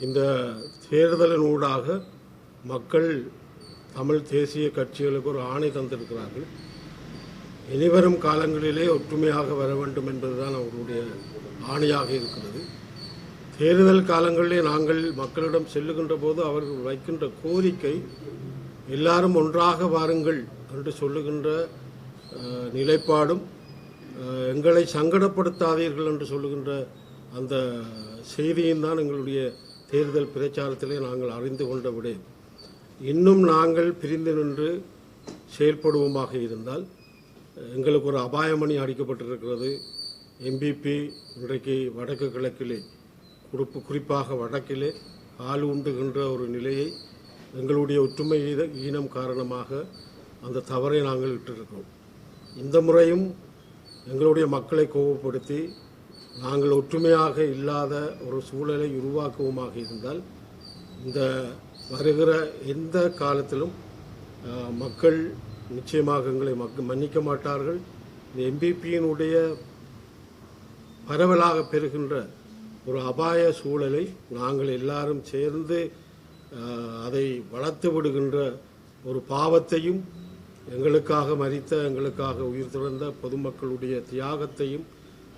இந்த தேர்தலின் ஊடாக மக்கள் தமிழ் தேசிய கட்சிகளுக்கு ஒரு ஆணை தந்திருக்கிறார்கள். இனிவரும் காலங்களிலே ஒற்றுமையாக வர வேண்டும் என்பதுதான் அவர்களுடைய ஆணையாக இருக்கிறது. தேர்தல் காலங்களிலே நாங்கள் மக்களிடம் செல்லுகின்ற போது அவர்கள் வைக்கின்ற கோரிக்கை எல்லாரும் ஒன்றாக வாருங்கள் என்று சொல்லுகின்ற நிலைப்பாடும் எங்களை சங்கடப்படுத்தாதீர்கள் என்று சொல்லுகின்ற அந்த செய்தியும் தான் எங்களுடைய தேர்தல் பிரச்சாரத்திலே நாங்கள் அறிந்து கொண்ட விடயம் இன்னும் நாங்கள் பிரிந்து நின்று செயல்படுவோமாக இருந்தால் எங்களுக்கு ஒரு அபாயமணி அடிக்கப்பட்டிருக்கிறது. எம்பிபி இன்றைக்கு வடக்கு கிழக்கிலே குறிப்பு குறிப்பாக வடக்கிலே ஆள் உண்டுகின்ற ஒரு நிலையை எங்களுடைய ஒற்றுமை ஈனம் காரணமாக அந்த தவறை நாங்கள் இட்டிருக்கிறோம். இந்த முறையும் எங்களுடைய மக்களை கோபப்படுத்தி நாங்கள் ஒற்றுமையாக இல்லாத ஒரு சூழலை உருவாக்குவோமாக இருந்தால் இந்த வருகிற எந்த காலத்திலும் மக்கள் நிச்சயமாக எங்களை மக் மன்னிக்க மாட்டார்கள். இந்த எம்பிபியினுடைய பரவலாக பெறுகின்ற ஒரு அபாய சூழலை நாங்கள் எல்லாரும் சேர்ந்து அதை வளர்த்து விடுகின்ற ஒரு பாவத்தையும் எங்களுக்காக மறித்த எங்களுக்காக உயிர் துறந்த பொதுமக்களுடைய தியாகத்தையும்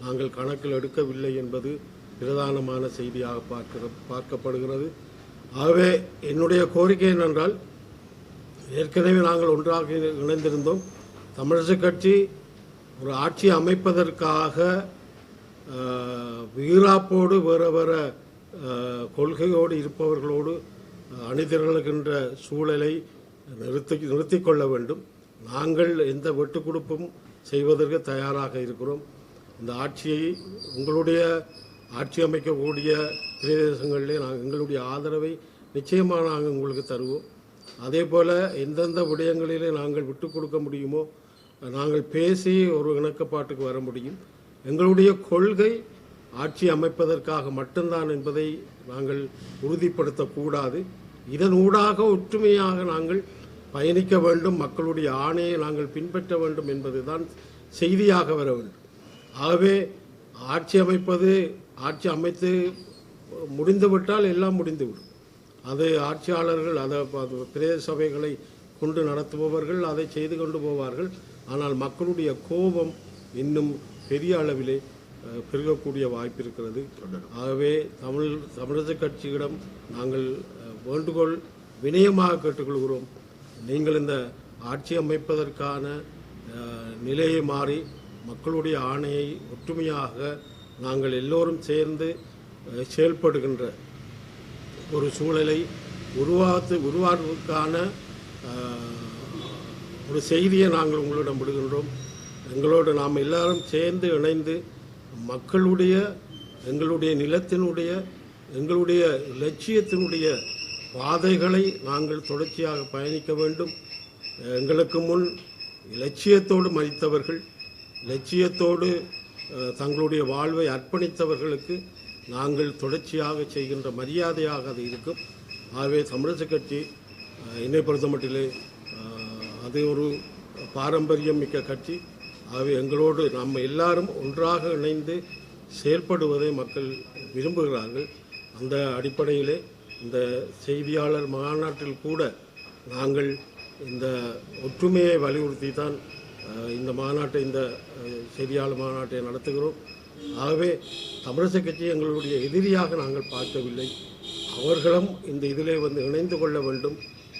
நாங்கள் கணக்கில் எடுக்கவில்லை என்பது பிரதானமான செய்தியாக பார்க்கிற பார்க்கப்படுகிறது. ஆகவே என்னுடைய கோரிக்கை என்னென்றால் ஏற்கனவே நாங்கள் ஒன்றாக இணைந்திருந்தோம். தமிழரசு கட்சி ஒரு ஆட்சி அமைப்பதற்காக வீராப்போடு வேற வேற கொள்கையோடு இருப்பவர்களோடு அணிதிரளுகின்ற சூழலை நிறுத்தி நிறுத்தி கொள்ள வேண்டும். நாங்கள் எந்த வெட்டுக் கொடுப்பும் செய்வதற்கு தயாராக இருக்கிறோம். இந்த ஆட்சியை உங்களுடைய ஆட்சி அமைக்கக்கூடிய பிரதேசங்களிலே நாங்கள் எங்களுடைய ஆதரவை நிச்சயமாக நாங்கள் உங்களுக்கு தருவோம். அதே போல் எந்தெந்த விடயங்களிலே நாங்கள் விட்டு கொடுக்க முடியுமோ நாங்கள் பேசி ஒரு இணக்கப்பாட்டுக்கு வர முடியும். எங்களுடைய கொள்கை ஆட்சி அமைப்பதற்காக மட்டும்தான் என்பதை நாங்கள் உறுதிப்படுத்தக்கூடாது. இதன் ஊடாக ஒற்றுமையாக நாங்கள் பயணிக்க வேண்டும். மக்களுடைய ஆணையை நாங்கள் பின்பற்ற வேண்டும் என்பதுதான் செய்தியாக வர வேண்டும். ஆகவே ஆட்சி அமைப்பது ஆட்சி அமைத்து முடிந்துவிட்டால் எல்லாம் முடிந்துவிடும். அது ஆட்சியாளர்கள் அதை பிரதேச சபைகளை கொண்டு நடத்துபவர்கள் அதை செய்து கொண்டு போவார்கள். ஆனால் மக்களுடைய கோபம் இன்னும் பெரிய அளவிலே பெருகக்கூடிய வாய்ப்பு இருக்கிறது. ஆகவே தமிழ் தமிழக கட்சியிடம் நாங்கள் வேண்டுகோள் வினயமாக கேட்டுக்கொள்கிறோம். நீங்கள் இந்த ஆட்சி அமைப்பதற்கான நிலையை மாறி மக்களுடைய ஆணையை ஒற்றுமையாக நாங்கள் எல்லோரும் சேர்ந்து செயல்படுகின்ற ஒரு சூழலை உருவாத்து உருவாக்குவதற்கான ஒரு செய்தியை நாங்கள் உங்களிடம் விடுகின்றோம். எங்களோடு நாம் எல்லாரும் சேர்ந்து இணைந்து மக்களுடைய எங்களுடைய நிலத்தினுடைய எங்களுடைய லட்சியத்தினுடைய பாதைகளை நாங்கள் தொடர்ச்சியாக பயணிக்க வேண்டும். எங்களுக்கு முன் லட்சியத்தோடு மதித்தவர்கள் லட்சியத்தோடு தங்களுடைய வாழ்வை அர்ப்பணித்தவர்களுக்கு நாங்கள் தொடர்ச்சியாக செய்கின்ற மரியாதையாக அது இருக்கும். ஆகவே தமிழரசு கட்சி என்னை பொறுத்த மட்டிலே அது ஒரு பாரம்பரியம் மிக்க கட்சி. ஆகவே எங்களோடு நம்ம எல்லாரும் ஒன்றாக இணைந்து செயல்படுவதை மக்கள் விரும்புகிறார்கள். அந்த அடிப்படையிலே இந்த செய்தியாளர் மாநாட்டில் கூட நாங்கள் இந்த ஒற்றுமையை வலியுறுத்தி தான் இந்த மாநாட்டை இந்த செய்தியாளர் மாநாட்டை நடத்துகிறோம். ஆகவே தமிழிசை கட்சி எங்களுடைய எதிரியாக நாங்கள் பார்க்கவில்லை. அவர்களும் இந்த இதிலே வந்து இணைந்து கொள்ள வேண்டும்.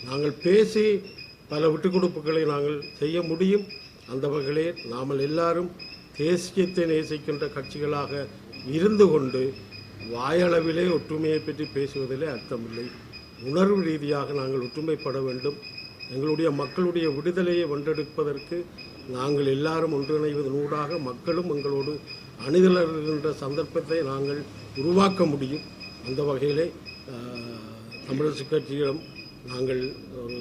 நாங்கள் பேசி பல விட்டுக்கொடுப்புகளை நாங்கள் செய்ய முடியும். அந்த வகையிலே நாமல் எல்லாரும் தேசியத்தை நேசிக்கின்ற கட்சிகளாக இருந்து கொண்டு வாயளவிலே ஒற்றுமையை பற்றி பேசுவதிலே அர்த்தமில்லை. உணர்வு ரீதியாக நாங்கள் ஒற்றுமைப்பட வேண்டும். எங்களுடைய மக்களுடைய விடுதலையை வென்றெடுப்பதற்கு நாங்கள் எல்லாரும் ஒன்றிணைவதன் ஊடாக மக்களும் எங்களோடு அணிதலர்கின்ற சந்தர்ப்பத்தை நாங்கள் உருவாக்க முடியும். அந்த வகையிலே ஆஹ், தமிழரசு கட்சியிடம் நாங்கள் ஒரு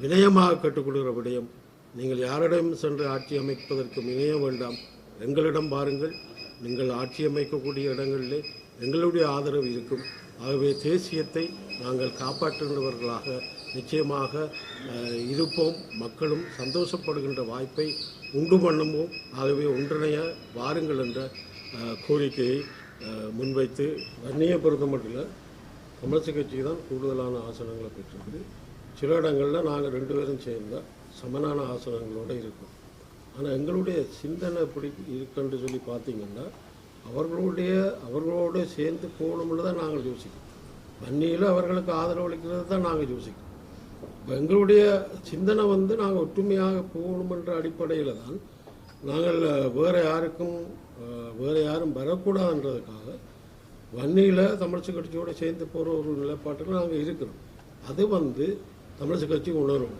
வினயமாக கேட்டுக்கொள்கிற விடயம் நீங்கள் யாரிடம் சென்று ஆட்சி அமைப்பதற்கு இணைய வேண்டாம். எங்களிடம் பாருங்கள் நீங்கள் ஆட்சி அமைக்கக்கூடிய இடங்களிலே எங்களுடைய ஆதரவு இருக்கும். ஆகவே தேசியத்தை நாங்கள் காப்பாற்றுகிறவர்களாக நிச்சயமாக இருப்போம் மக்களும் சந்தோஷப்படுகின்ற வாய்ப்பை உண்டு பண்ணுவோம். ஆகவே ஒன்றிணைய வாருங்கள் என்ற கோரிக்கையை முன்வைத்து வன்னியை பொறுத்த மட்டும் இல்லை கட்சி தான் கூடுதலான ஆசனங்களை பெற்றிருக்குது சில இடங்களில் நாங்கள் ரெண்டு பேரும் சேர்ந்தால் சமனான ஆசனங்களோடு இருக்கோம். ஆனால் எங்களுடைய சிந்தனை எப்படி இருக்குன்னு சொல்லி பார்த்தீங்கன்னா அவர்களுடைய அவர்களோடு சேர்ந்து போகணும்னு தான் நாங்கள் யோசிக்கிறோம். வன்னியில் அவர்களுக்கு ஆதரவு அளிக்கிறது தான் நாங்கள் யோசிக்கிறோம். எங்களுடைய சிந்தனை வந்து நாங்கள் ஒற்றுமையாக போகணுமென்ற அடிப்படையில் தான் நாங்கள் வேறு யாருக்கும் வேறு யாரும் வரக்கூடாதுன்றதுக்காக வன்னியில் தமிழ்ச்சி கட்சியோடு சேர்ந்து போகிற ஒரு நிலைப்பாட்டில் நாங்கள் இருக்கிறோம். அது வந்து தமிழ்ச்சி கட்சி உணரும்.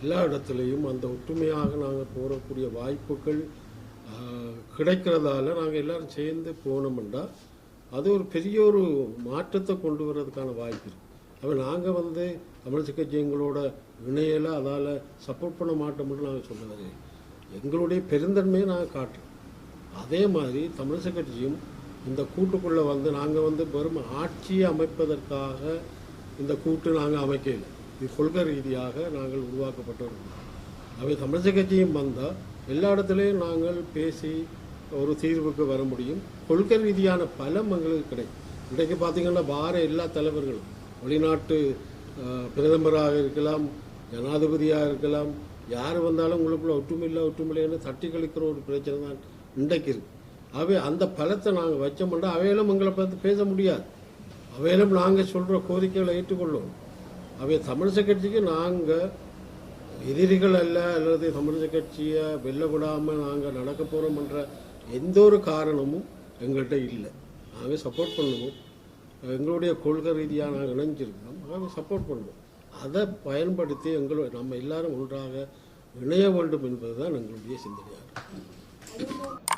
எல்லா இடத்துலையும் அந்த ஒற்றுமையாக நாங்கள் போகக்கூடிய வாய்ப்புகள் கிடைக்கிறதால நாங்கள் எல்லாரும் சேர்ந்து போனோம்னா அது ஒரு பெரிய ஒரு மாற்றத்தை கொண்டு வர்றதுக்கான வாய்ப்பு இருக்குது அப்போ நாங்கள் வந்து தமிழ் கட்சி எங்களோட இணையலை அதால் சப்போர்ட் பண்ண மாட்டோம்னு நாங்கள் சொல்லவே எங்களுடைய பெருந்தன்மையை நாங்கள் காட்டுறோம். அதே மாதிரி தமிழிசை கட்சியும் இந்த கூட்டுக்குள்ளே வந்து நாங்கள் வந்து வெறும் ஆட்சியை அமைப்பதற்காக இந்த கூட்டு நாங்கள் அமைக்கல இது கொள்கை ரீதியாக நாங்கள் உருவாக்கப்பட்டவர்கள் அவை தமிழிசை கட்சியும் வந்தால் எல்லா இடத்துலையும் நாங்கள் பேசி ஒரு தீர்வுக்கு வர முடியும். கொள்கை ரீதியான பலம் எங்களுக்கு கிடைக்கும் இன்றைக்கு பார்த்தீங்கன்னா வார எல்லா தலைவர்களும் வெளிநாட்டு பிரதமராக இருக்கலாம் ஜனாதிபதியாக இருக்கலாம் யார் வந்தாலும் உங்களுக்குள்ள ஒற்றுமை இல்லை தட்டி கழிக்கிற ஒரு பிரச்சனை தான் இன்றைக்கு இருக்கு. அவை அந்த பலத்தை நாங்கள் வச்சோம்னா அவையிலும் எங்களை பார்த்து பேச முடியாது. அவையிலும் நாங்கள் சொல்கிற கோரிக்கைகளை ஏற்றுக்கொள்ளும். அவை தமிழிசை கட்சிக்கு நாங்கள் எதிரிகள் அல்ல அல்லது தமிழிசை கட்சியை வெல்ல விடாமல் நாங்கள் நடக்க போகிறோம்ன்ற எந்த ஒரு காரணமும் எங்கள்கிட்ட இல்லை. நாங்கள் சப்போர்ட் பண்ணுவோம். எங்களுடைய கொள்கை ரீதியாக நாங்கள் இணைஞ்சிருக்கிறோம். நாங்கள் சப்போர்ட் பண்ணுவோம். அதை பயன்படுத்தி எங்களோட நம்ம எல்லாரும் ஒன்றாக இணைய வேண்டும் என்பதுதான் எங்களுடைய சிந்தனையாக இருக்கும்